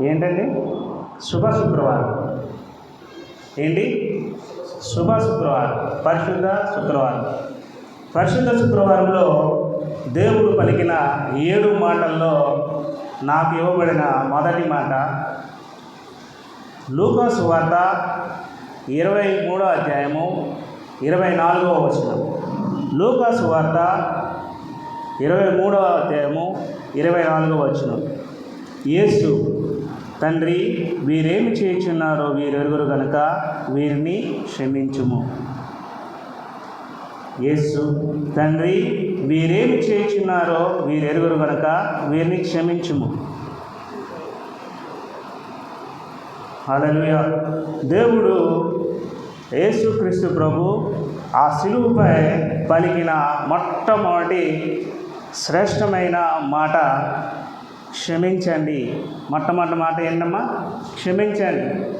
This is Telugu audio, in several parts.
ఏంటండి? శుభ శుక్రవారం. ఏంటి? శుభ శుక్రవారం. పరిశుద్ధ శుక్రవారం. పరిశుద్ధ శుక్రవారంలో దేవుడు పలికిన ఏడు మాటల్లో నాకు ఇవ్వబడిన మొదటి మాట లూకాసు వార్త ఇరవై మూడో అధ్యాయము ఇరవై నాలుగవ వచనం. లూకాసు వార్త ఇరవై మూడవ అధ్యాయము ఇరవై నాలుగవ వచనం. యేసు తండ్రి వీరేమి చేయుచున్నారో వీరెరుగురు గనుక వీరిని క్షమించుము. యేసు తండ్రి వీరేమి చేయుచున్నారో వీరెరుగురు గనుక వీరిని క్షమించుము. హల్లెలూయా. దేవుడు యేసుక్రీస్తు ప్రభు ఆ సిలువుపై పలికిన మొట్టమొదటి శ్రేష్టమైన మాట క్షమించండి. మొట్టమొదటి మాట ఏంటమ్మా? క్షమించండి.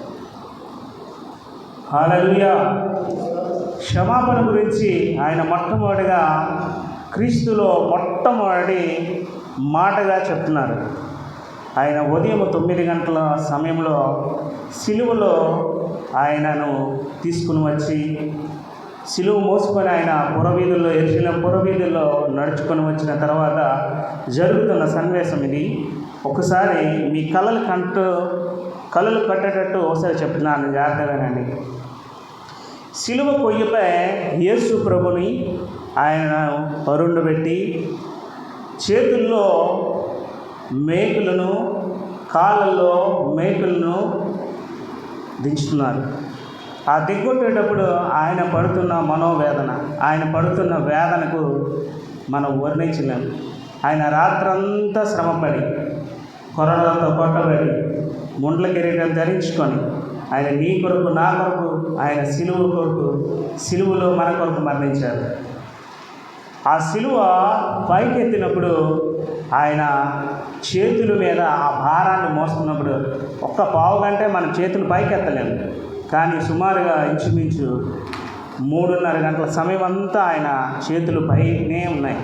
హల్లెలూయా. క్షమాపణ గురించి ఆయన మొట్టమొదటిగా క్రీస్తులో మొట్టమొదటి మాటగా చెప్తున్నారు. ఆయన ఉదయం తొమ్మిది గంటల సమయంలో సిలువలో ఆయనను తీసుకుని వచ్చి సిలువ మోసుకొని ఆయన పురవీధుల్లో ఎరిసిన పురవీధుల్లో నడుచుకొని వచ్చిన తర్వాత జరుగుతున్న సన్నివేశం ఇది. ఒకసారి మీ కళలు కంటూ కళలు కట్టేటట్టు ఒకసారి చెప్తున్నాను జాగ్రత్తగానండి సిలువ కొయ్యపై యేసు ప్రభుని ఆయన పరుండబెట్టి చేతుల్లో మేకులను కాళ్ళల్లో మేకులను దించుతున్నారు. ఆ దిగ్గొట్టేటప్పుడు ఆయన పడుతున్న మనోవేదన ఆయన పడుతున్న వేదనకు మనం వర్ణించలేము ఆయన రాత్రంతా శ్రమపడి కొరడాలతో కొట్టబడి ముండ్ల కిరీటం ధరించుకొని ఆయన నీ కొరకు నా కొరకు ఆయన సిలువ కొరకు సిలువలో మన కొరకు మరణించారు ఆ సిలువ పైకెత్తినప్పుడు ఆయన చేతుల మీద ఆ భారాన్ని మోస్తున్నప్పుడు ఒక్క పావు గంటే మనం చేతులు పైకెత్తలేము కానీ సుమారుగా ఇంచుమించు మూడున్నర గంటల సమయం అంతా ఆయన చేతులు పైనే ఉన్నాయి.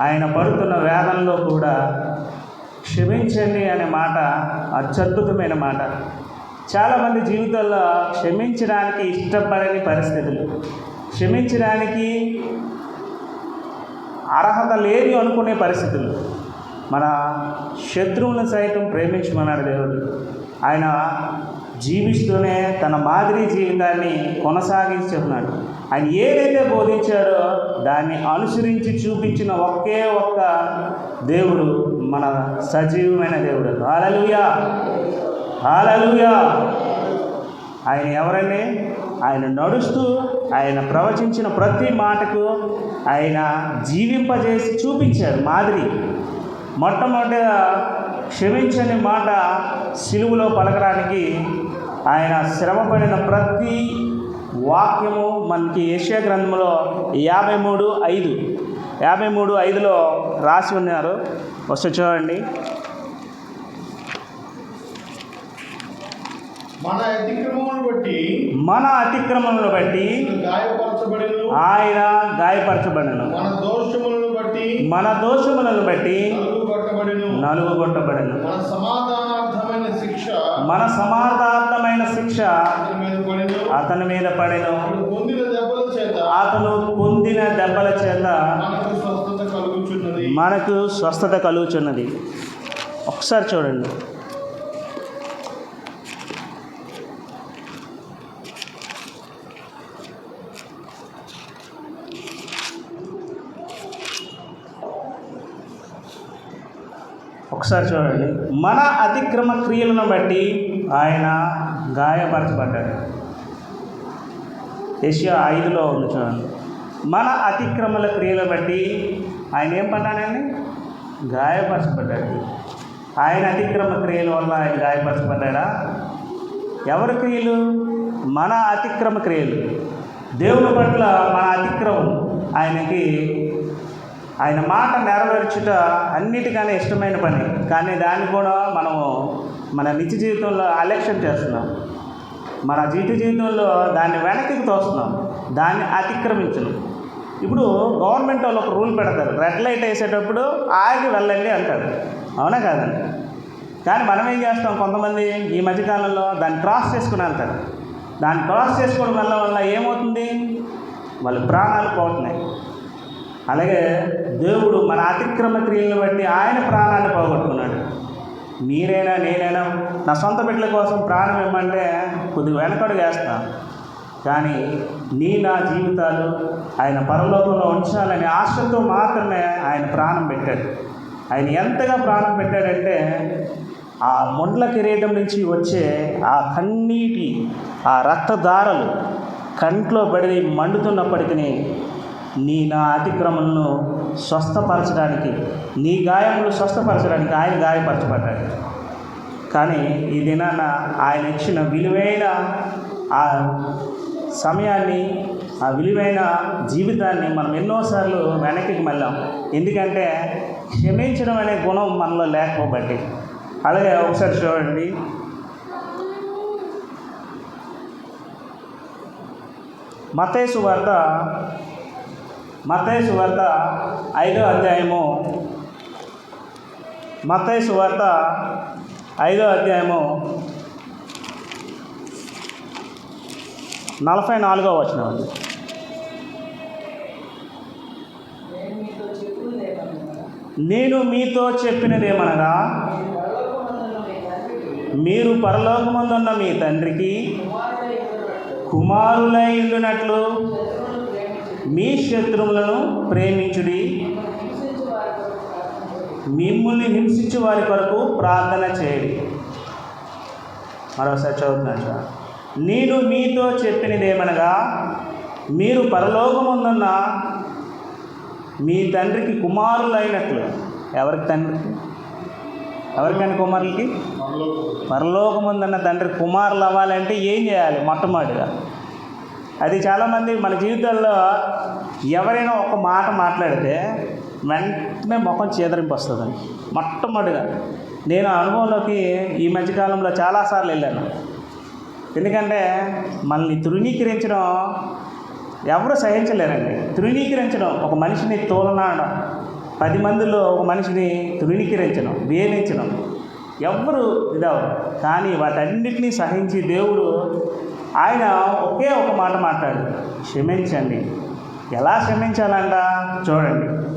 ఆయన పడుతున్న వేదనలో కూడా క్షమించండి అనే మాట అత్యద్భుతమైన మాట. చాలామంది జీవితాల్లో క్షమించడానికి ఇష్టపడని పరిస్థితులు క్షమించడానికి అర్హత లేదు అనుకునే పరిస్థితులు. మన శత్రువులను సైతం ప్రేమించమన్నాడు దేవుడు. ఆయన జీవిస్తూనే తన మాదిరి జీవితాన్ని కొనసాగించి చెప్తున్నాడు. ఆయన ఏదైతే బోధించాడో దాన్ని అనుసరించి చూపించిన ఒకే ఒక్క దేవుడు మన సజీవమైన దేవుడు. హాలలుయా! హాలలుయా! ఆయన ఎవరండి? ఆయన నడుస్తూ ఆయన ప్రవచించిన ప్రతి మాటకు ఆయన జీవింపజేసి చూపించాడు మాదిరి. మొట్టమొదటిగా క్షమించని మాట సిలువులో పలకడానికి ఆయన శ్రమపడిన ప్రతి వాక్యము మనకి ఏషియా గ్రంథంలో యాభై మూడు ఐదు. యాభై మూడు ఐదులో రాసి ఉన్నారు. వస్తే చూడండి. మన అతిక్రమమును బట్టి మన అతిక్రమములను బట్టి గాయపరచబడిను ఆయన గాయపరచబడను మన దోషములను బట్టి మన దోషములను బట్టి నలుగుగొట్టబడను మన సమాధానార్థమైన శిక్ష మన సమాధార్థమైన శిక్ష అతని మీద పడిను. అతని పొందిన దెబ్బల చేత మనకు స్వస్థత కలుగుచున్నది. ఒకసారి చూడండి. ఒకసారి చూడండి. మన అతిక్రమ క్రియలను బట్టి ఆయన గాయపరచబడ్డాడు. ఏషియా ఐదులో ఉంది చూడండి. మన అతిక్రమల క్రియలు బట్టి ఆయన ఏం పడ్డాడండి? గాయపరచబడ్డాడు. ఆయన అతిక్రమ క్రియల వల్ల ఆయన గాయపరచబడ్డాడా? ఎవరి క్రియలు? మన అతిక్రమ క్రియలు. దేవుని పట్ల మన అతిక్రమం ఆయనకి ఆయన మాట నెరవేర్చుట అన్నిటికన్నా ఇష్టమైన పని. కానీ దాన్ని కూడా మనము మన నిత్య జీవితంలో అలక్ష్యం చేస్తున్నాం. మన జీవిత జీవితంలో దాన్ని వెనక్కి తోస్తున్నాం. దాన్ని అతిక్రమించను. ఇప్పుడు గవర్నమెంట్ వాళ్ళు ఒక రూల్ పెడతారు. రెడ్ లైట్ వేసేటప్పుడు ఆగి వెళ్ళండి అంటారు. అవునా కాదండి కానీ మనం ఏం చేస్తాం? కొంతమంది ఈ మధ్యకాలంలో దాన్ని క్రాస్ చేసుకుని వెళ్తారు. దాన్ని క్రాస్ చేసుకోవడం వల్ల వల్ల ఏమవుతుంది? వాళ్ళ ప్రాణాలు పోతున్నాయి. అలాగే దేవుడు మన అతిక్రమ క్రియలను బట్టి ఆయన ప్రాణాన్ని పోగొట్టుకున్నాడు. మీరైనా నేనైనా నా సొంత బిడ్డల కోసం ప్రాణం ఇవ్వమంటే కొద్దిగా వెనకడు వేస్తాం కానీ నీ నా జీవితాలు ఆయన పరలోకంలో ఉంచాలని ఆశతో మాత్రమే ఆయన ప్రాణం పెట్టాడు. ఆయన ఎంతగా ప్రాణం పెట్టాడంటే ఆ ముండ్ల కిరీటం నుంచి వచ్చే ఆ కన్నీటి ఆ రక్తధారలు కంట్లో పడి మండుతున్నప్పటికీ నీ నా అతిక్రమలను స్వస్థపరచడానికి నీ గాయములు స్వస్థపరచడానికి ఆయన గాయపరచబడ్డాడు. కానీ ఈ దినాన ఆయన ఇచ్చిన విలువైన ఆ సమయాన్ని ఆ విలువైన జీవితాన్ని మనం ఎన్నోసార్లు వెనక్కి మళ్ళాం. ఎందుకంటే క్షమించడం అనే గుణం మనలో లేకపోబట్టి. అలాగే ఒకసారి చూడండి. మతేసు వార్త మతేసు వార్త ఐదో అధ్యాయము. మతేసు వార్త ఐదో అధ్యాయము. నలభై నాలుగో వచ్చిన నేను మీతో నేను మీతో చెప్పినదేమనగా మీరు మీరు పరలోకమందున్న మీ తండ్రికి కుమారులై ఉండునట్లు మీ శత్రువులను ప్రేమించుడి. మిమ్మల్ని హింసించు వారి కొరకు ప్రార్థన చేయుడి. మరోసారి చదువుతున్నాను సార్. నేను మీతో చెప్పినదేమనగా మీరు పరలోకముందున్న మీ తండ్రికి కుమారులైనట్లు. ఎవరికి తండ్రికి? ఎవరికైనా కుమారులకి? పరలోకం. పరలోకముందన్న తండ్రి కుమారులు అవ్వాలంటే ఏం చేయాలి? మొట్టమొదటిగా అది చాలామంది మన జీవితాల్లో ఎవరైనా ఒక మాట మాట్లాడితే వెంటనే ముఖం చేదరింపు వస్తుందండి మొట్టమొదటిగా. నేను అనుభవంలోకి ఈ మధ్యకాలంలో చాలాసార్లు వెళ్ళాను. ఎందుకంటే మనల్ని తృణీకరించడం ఎవరు సహించలేరండి. తృణీకరించడం ఒక మనిషిని తోలనాడడం పది మందిలో ఒక మనిషిని తృణీకరించడం వేధించడం ఎవ్వరు ఇదవరు కానీ వాటన్నిటినీ సహించి దేవుడు ఆయన ఒకే ఒక మాట మాట్లాడు క్షమించండి. ఎలా క్షమించాలంట? చూడండి.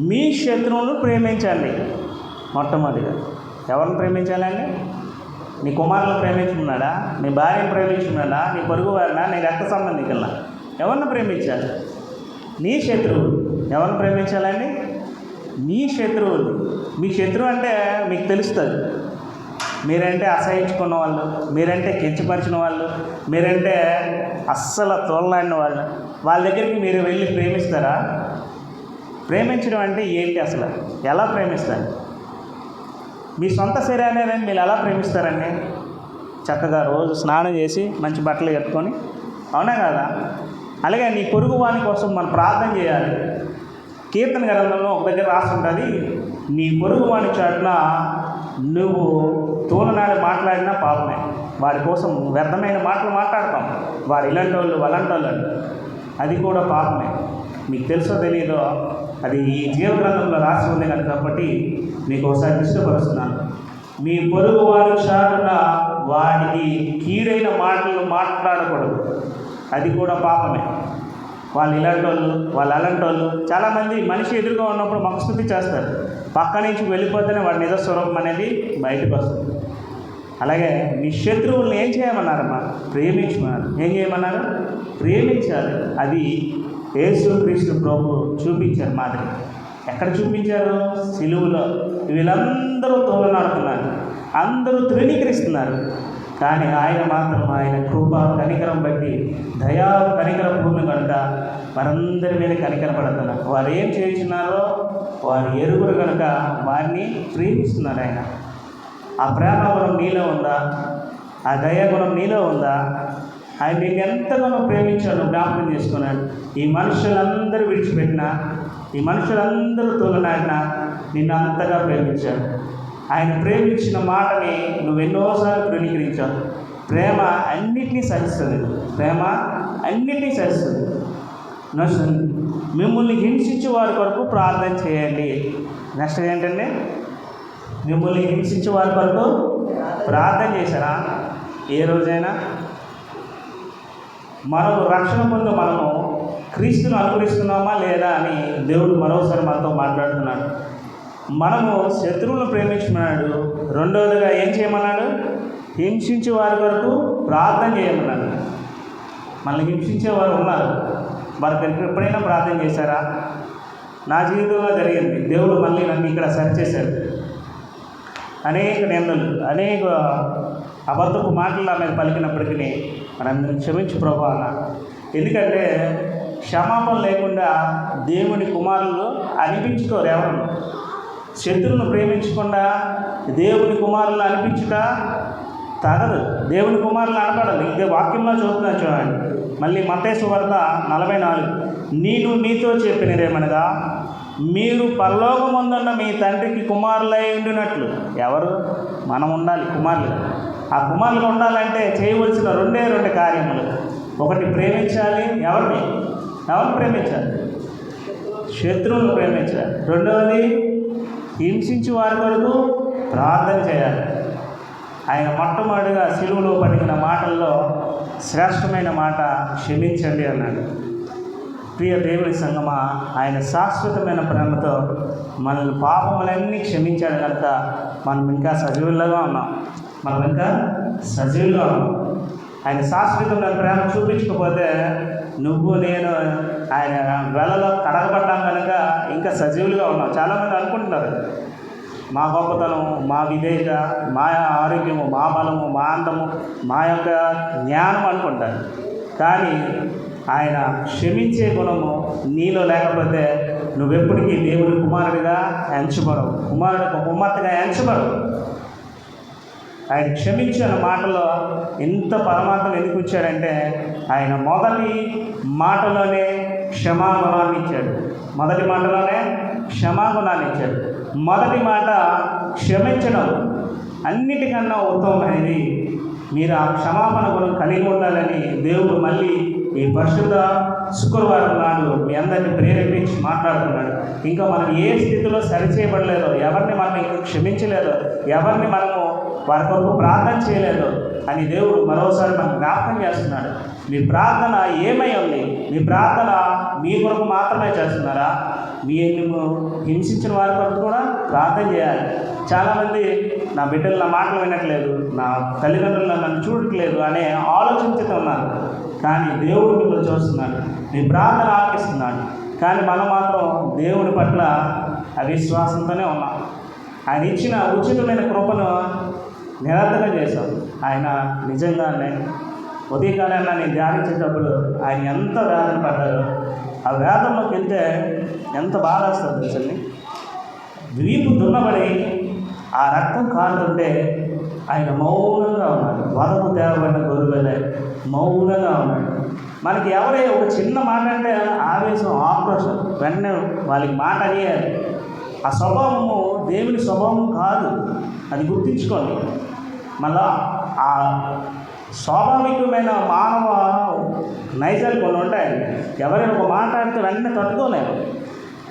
మీ శత్రువులను ప్రేమించండి. మొట్టమొదటిగా. ఎవరిని ప్రేమించాలండి? నీ కుమారులను ప్రేమించుకున్నాడా? నీ భార్యను ప్రేమించుకున్నాడా? నీ పొరుగు వారినా నీ రక్త సంబంధికులనా? ఎవరిని ప్రేమించాలి? నీ శత్రువు. ఎవరిని ప్రేమించాలండి? మీ శత్రువులు మీ శత్రువు అంటే మీకు తెలుస్తుంది. మీరంటే అసహించుకున్న వాళ్ళు మీరంటే కించపరిచిన వాళ్ళు మీరంటే అస్సలు తోలనాడిన వాళ్ళు. వాళ్ళ దగ్గరికి మీరు వెళ్ళి ప్రేమిస్తారా? ప్రేమించడం అంటే ఏంటి అసలు? ఎలా ప్రేమిస్తారు? మీ సొంత శరీరాన్ని మీరు ఎలా ప్రేమిస్తారండి? చక్కగా రోజు స్నానం చేసి మంచి బట్టలు కట్టుకొని అవునా కదా? అలాగే నీ పొరుగు వాని కోసం మనం ప్రార్థన చేయాలి. కీర్తన గ్రంథంలో ఒక దగ్గర రాసి ఉంటుంది నీ పొరుగు వాని చాటున నువ్వు తూలనాడి మాట్లాడినా పాపమే. వారి కోసం వ్యర్థమైన మాటలు మాట్లాడతాం. వారు ఇలాంటి వాళ్ళు అలాంటి వాళ్ళు అది కూడా పాపమే. మీకు తెలుసో తెలియదో అది ఈ జీవ గ్రంథంలో రాసి ఉంది కనుక కాబట్టి మీకు ఒకసారి దృష్టిపరుస్తున్నాను. మీ పొరుగు వారు చాటున వాడికి కీడైన మాటలు మాట్లాడకూడదు. అది కూడా పాపమే. వాళ్ళు ఇలాంటి వాళ్ళు వాళ్ళు అలాంటి వాళ్ళు చాలామంది మనిషి ఎదురుగా ఉన్నప్పుడు మకస్థుతి చేస్తారు. పక్క నుంచి వెళ్ళిపోతేనే వాడి నిజ స్వరూపం అనేది బయటకు వస్తుంది. అలాగే మీ శత్రువుల్ని ఏం చేయమన్నారమ్మా? ప్రేమించమన్నారు. ఏం చేయమన్నారు? ప్రేమించాలి. అది యేసుక్రీస్తు ప్రభు చూపించారు మాదిరి. ఎక్కడ చూపించారు? సిలువులో. వీళ్ళందరూ తోలనాడుతున్నారు. అందరూ తృణీకరిస్తున్నారు. కానీ ఆయన మాత్రం ఆయన కృప కనికరం బట్టి దయా కనికర భూమి కనుక వారందరి మీద కనికరపడుతున్నారు. వారు ఏం చేసినారో వారు ఎరుగురు కనుక వారిని ప్రేమిస్తున్నారు ఆయన. ఆ ప్రేమ గుణం నీలో ఉందా? ఆ దయా గుణం నీలో ఉందా? ఆయన మీకు ఎంతగానో ప్రేమించాను జ్ఞాపకం చేసుకున్నాను ఈ మనుషులందరూ విడిచిపెట్టినా ఈ మనుషులందరూ తోలనాడినా నిన్ను అంతగా ప్రేమించాడు. ఆయన ప్రేమించిన మాటని నువ్వు ఎన్నోసార్లు ధృవీకరించావు. ప్రేమ అన్నిటినీ సహిస్తుంది ప్రేమ అన్నిటినీ సహిస్తుంది నర్సు మిమ్మల్ని హింసించే వారి కొరకు ప్రార్థన చేయండి. నెక్స్ట్ ఏంటంటే మిమ్మల్ని హింసించే వారి కొరకు ప్రార్థన చేశారా? ఏ రోజైనా? మనం రక్షణ పొందు మనము క్రీస్తును అనుకరిస్తున్నామా లేదా అని దేవుడు మరోసారి మనతో మాట్లాడుతున్నాడు. మనము శత్రువులను ప్రేమించుకున్నాడు రెండవదిగా ఏం చేయమన్నాడు? హింసించే వారి వరకు ప్రార్థన చేయమన్నాడు. మనల్ని హింసించే వారు ఉన్నారు. వారి దగ్గర ఎప్పుడైనా ప్రార్థన చేశారా? నా జీవితంలో జరిగింది. దేవుడు మళ్ళీ నన్ను ఇక్కడ సరిచేశాడు అనేక నిందలు అనేక అబద్ధపు మాటలు నా మీద పలికినప్పటికీ మనందరం క్షమించు ప్రభా అన్న. ఎందుకంటే క్షమాపణ లేకుండా దేవుని కుమారులు అనిపించుకోరు ఎవరు. శత్రువును ప్రేమించకుండా దేవుని కుమారులు అనిపించుట తగదు. దేవుని కుమారులు అనపడదు ఇంకా వాక్యంలో చూస్తున్నాను చూడండి. మళ్ళీ మతేసు వరద నలభై నాలుగు నేను మీతో చెప్పినదేమనగా మీరు పరలోకముందున్న మీ తండ్రికి కుమారులై ఉండినట్లు. ఎవరు? మనం ఉండాలి కుమారులు. ఆ కుమారులు ఉండాలంటే చేయవలసిన రెండే రెండు కార్యములు. ఒకటి ప్రేమించాలి. ఎవరిని? ఎవరిని ప్రేమించాలి? శత్రువులను ప్రేమించాలి. రెండవది హింసించి వారి కొరకు ప్రార్థన చేయాలి. ఆయన మొట్టమొదటిగా సిలువలో పలికిన మాటల్లో శ్రేష్టమైన మాట క్షమించండి అన్నాడు. ప్రియ దేవుని సంగమా ఆయన శాశ్వతమైన ప్రేమతో మనల్ని పాపములన్నీ క్షమించాడు కనుక మనం ఇంకా సజీవులుగా ఉన్నాం. మనం ఇంకా సజీవులుగా ఉన్నాం. ఆయన శాశ్వతమైన ప్రేమ చూపించకపోతే నువ్వు నేను ఆయన వెలలో కడగబడ్డాం కనుక ఇంకా సజీవులుగా ఉన్నాం. చాలామంది అనుకుంటున్నారు మా గొప్పతనము మా వివేక మా ఆరోగ్యము మా బలము మా అందము మా యొక్క జ్ఞానం అనుకుంటారు. కానీ ఆయన క్షమించే గుణము నీలో లేకపోతే నువ్వెప్పటికీ దేవుడి కుమారుడిగా ఎంచబడవు. కుమారుడు కుమార్తెగా ఎంచబడవు. ఆయన క్షమించిన మాటలో ఎంత పరమాత్మను ఎందుకు ఇచ్చాడంటే ఆయన మొదటి మాటలోనే క్షమాగుణాన్ని ఇచ్చాడు. మొదటి మాటలోనే క్షమాగుణాన్ని ఇచ్చాడు. మొదటి మాట క్షమించడం. అన్నిటికన్నా ఉత్తమమైనది. మీరు ఆ క్షమాపణ గుణం కలిగి ఉండాలని దేవుడు మళ్ళీ ఈ పరిశుద్ధ శుక్రవారం నాడు మీ అందరిని ప్రేరేపించి మాట్లాడుతున్నాడు. ఇంకా మనం ఏ స్థితిలో సరిచేయబడలేదో ఎవరిని మనం ఇంకా క్షమించలేదో ఎవరిని మనము వారి కొరకు ప్రార్థన చేయలేదు అని దేవుడు మరోసారి మనకు జ్ఞాపకం చేస్తున్నాడు. మీ ప్రార్థన ఏమై ఉంది? మీ ప్రార్థన మీ కొరకు మాత్రమే చేస్తున్నారా? మీ హింసించిన వారి కొరకు కూడా ప్రార్థన చేయాలి. చాలామంది నా బిడ్డలు నా మాటలు వినట్లేదు నా తల్లిదండ్రులు నన్ను చూడట్లేదు అనే ఆలోచించుతూ ఉన్నారు. కానీ దేవుడు మిమ్మల్ని చూస్తున్నాడు. మీ ప్రార్థన ఆలకిస్తున్నాడు. కానీ మనం మాత్రం దేవుడి పట్ల అవిశ్వాసంతోనే ఉన్నాం. ఆయన ఇచ్చిన ఉచితమైన కృపను నిరర్థకం చేశాను ఆయన నిజంగానే ఉదయకాలంలో నేను ధ్యానించేటప్పుడు ఆయన ఎంత వేదన పడ్డారో ఆ వేదంలోకి వెళ్తే ఎంత బాధ వస్తుంది తెలుసండి ద్వీపు దున్నబడి ఆ రక్తం కారుతుంటే ఆయన మౌనంగా ఉన్నాడు. వదకు తేవబడిన గొర్రెలే మౌనంగా ఉన్నాడు. మనకి ఎవరే ఒక చిన్న మాట అంటే ఆవేశం ఆక్రోషం వెంటనే వాళ్ళకి మాట అయ్యారు ఆ స్వభావము దేవుని స్వభావం కాదు. అది గుర్తించుకోండి. మళ్ళా ఆ స్వాభావికమైన మానవ నైజాలు కొన్ని ఉంటాయి. ఎవరైనా ఒక మాట ఆడితే వెంటనే తట్టుకోలేము.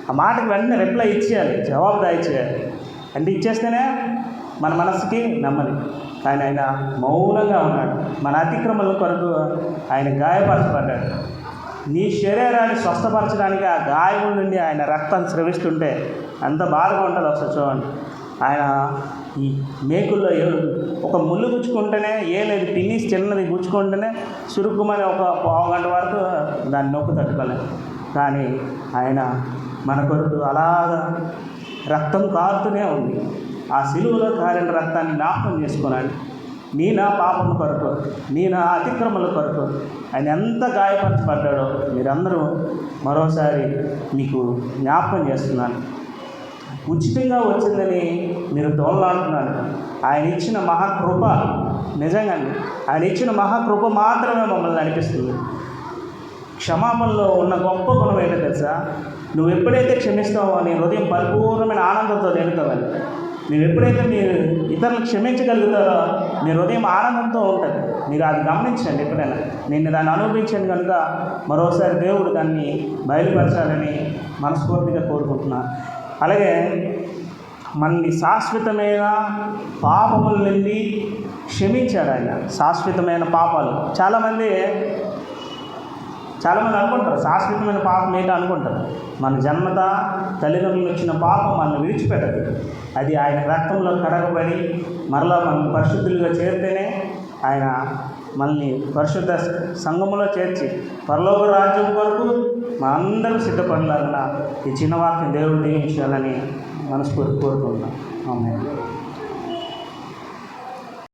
ఆ మాటకి వెంటనే రిప్లై ఇచ్చేయాలి జవాబు దాయిచేయాలి అంటే ఇచ్చేస్తేనే మన మనసుకి నెమ్మది. కానీ ఆయన మౌనంగా ఉన్నాడు. మన అతిక్రమల కొరకు ఆయన గాయపరచబడ్డాడు. నీ శరీరాన్ని స్వస్థపరచడానికి ఆ గాయం నుండి ఆయన రక్తం స్రవిస్తుంటే ఎంత బాధగా ఉంటుంది ఒకసారి చూడండి. ఆయన ఈ మేకుల్లో ఒక ముళ్ళు గుచ్చుకుంటేనే ఏ లేదు పిన్నిస్ చిన్నది గుచ్చుకుంటేనే సురుకుమని ఒక పావు గంట వరకు దాన్ని నొక్కు తట్టుకోలేదు. కానీ ఆయన మన కొరకు అలాగా రక్తం కారుతూనే ఉంది. ఆ సిలువలో కారిన రక్తాన్ని జ్ఞాపకం చేసుకున్నాడు నీ నా పాపం కొరకు నీ నా అతిక్రమల కొరకు ఆయన ఎంత గాయపరచబడ్డాడో మీరందరూ మరోసారి మీకు జ్ఞాపకం చేస్తున్నాను. ఉచితంగా వచ్చిందని మీరు తోలాడుతున్నారు ఆయన ఇచ్చిన మహాకృప నిజంగా ఆయన ఇచ్చిన మహాకృప మాత్రమే మమ్మల్ని నడిపిస్తుంది. క్షమాపణలో ఉన్న గొప్ప గుణం ఏంటో తెలుసా? నువ్వు ఎప్పుడైతే క్షమిస్తావో నీ హృదయం పరిపూర్ణమైన ఆనందంతో నిండుతావని నువ్వు ఎప్పుడైతే మీరు ఇతరులు క్షమించగలుగుతారో మీ హృదయం ఆనందంతో ఉంటుంది. మీరు అది గమనించండి ఎప్పుడైనా. నేను దాన్ని అనుభవించాను కనుక మరోసారి దేవుడు దాన్ని బయలుపరచాలని మనస్ఫూర్తిగా కోరుకుంటున్నాను. అలాగే మనల్ని శాశ్వతమైన పాపముల నుండి క్షమించాడు ఆయన. శాశ్వతమైన పాపాలు. చాలామంది చాలామంది అనుకుంటారు శాశ్వతమైన పాపం ఏంటో అనుకుంటారు. మన జన్మత తల్లిదండ్రులు వచ్చిన పాపం మనల్ని విడిచిపెట్టదు. అది ఆయన రక్తంలో కడగబడి మరలా మనం పరిశుద్ధులుగా చేరితేనే ఆయన మనల్ని పరిశుద్ధ సంఘములో చేర్చి పరలోక రాజ్యం కొరకు మా అందరూ సిద్ధపడాలన్నా ఈ చిన్న వాక్యం దేవుడు దీవించాలని మనస్ఫూర్తి కోరుకుంటున్నాం. ఆమె